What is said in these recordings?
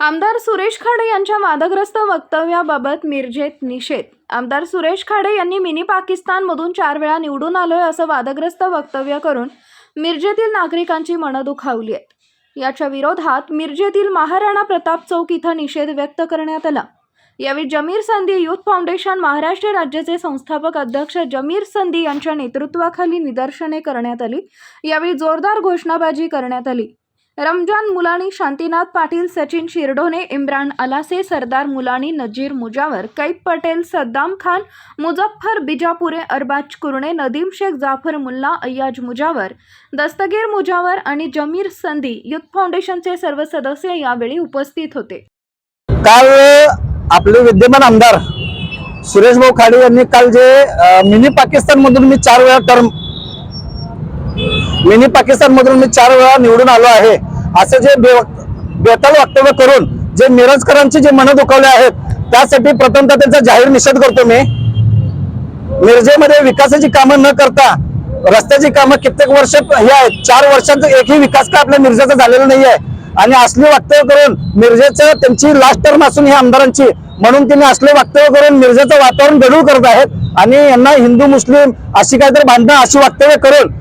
आमदार सुरेश खाडे यांच्या वादग्रस्त वक्तव्याबाबत मिरजेत निषेध. आमदार सुरेश खाडे यांनी मिनी पाकिस्तानमधून चार वेळा निवडून आलोय असं वादग्रस्त वक्तव्य करून मिरजेतील नागरिकांची मनं दुखावली आहेत याच्या विरोधात मिरजेतील महाराणा प्रताप चौक इथं निषेध व्यक्त करण्यात आला. यावेळी जमीर संधी युथ फाउंडेशन महाराष्ट्र राज्याचे संस्थापक अध्यक्ष जमीर संधी यांच्या नेतृत्वाखाली निदर्शने करण्यात आली. यावेळी जोरदार घोषणाबाजी करण्यात आली. रमजान मुलानी शांतीनाथ पाटील सचिन शिरडोने इम्रान अलासे सरदार मुलानी नजीर मुजावर कैब पटेल सद्दाम खान मुझफ्फर बिजापुरे अरबाज कुरणे नदीम शेख जाफर मुल्ला अय्याज मुजावर दस्तगीर मुजावर आणि जमीर संधी युथ फाउंडेशनचे सर्व सदस्य यावेळी उपस्थित होते. काल आपले विद्यमान आमदार सुरेश भाऊ खाडे यांनी काल जे मिनी पाकिस्तान मधून मी चार वेळा टर्म मिनी पाकिस्तान मधून मी चार वेळा निवडून आलो आहे. असं जे बेताल वक्तव्य करून जे मिरजकरांचे जे मन दुखावले आहेत त्यासाठी प्रथमतः त्यांचा जाहीर निषेध करतो मी. मिरजेमध्ये विकासाची कामं न करता रस्त्याची कामं कित्येक वर्ष हे आहेत. चार वर्षात एकही विकास का आपल्या मिरजेचा झालेला नाही आहे आणि असली वक्तव्य करून मिरजेचं त्यांची लास्ट टर्म असून ही आमदारांची म्हणून त्यांनी असले वक्तव्य करून मिरजेचं वातावरण गढूळ करत आहेत आणि यांना हिंदू मुस्लिम अशी काहीतरी भांडणं अशी वक्तव्य करून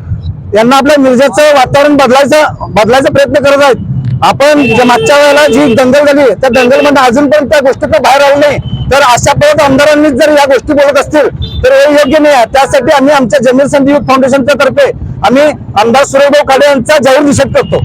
यांना आपल्या मिरजेचं वातावरण बदलायचं बदलायचा प्रयत्न करत आहेत. आपण मागच्या वेळेला जी दंगल झाली त्या दंगलमध्ये अजून पण त्या गोष्टीतनं बाहेर आलो नाही तर अशा परत आमदारांनीच जर या गोष्टी बोलत असतील तर हे योग्य नाही आहे. त्यासाठी आम्ही आमच्या जमीर संधी फाउंडेशनच्या तर्फे आम्ही आमदार सुरेशभाऊ खाडे यांचा जाहीर निषेध करतो.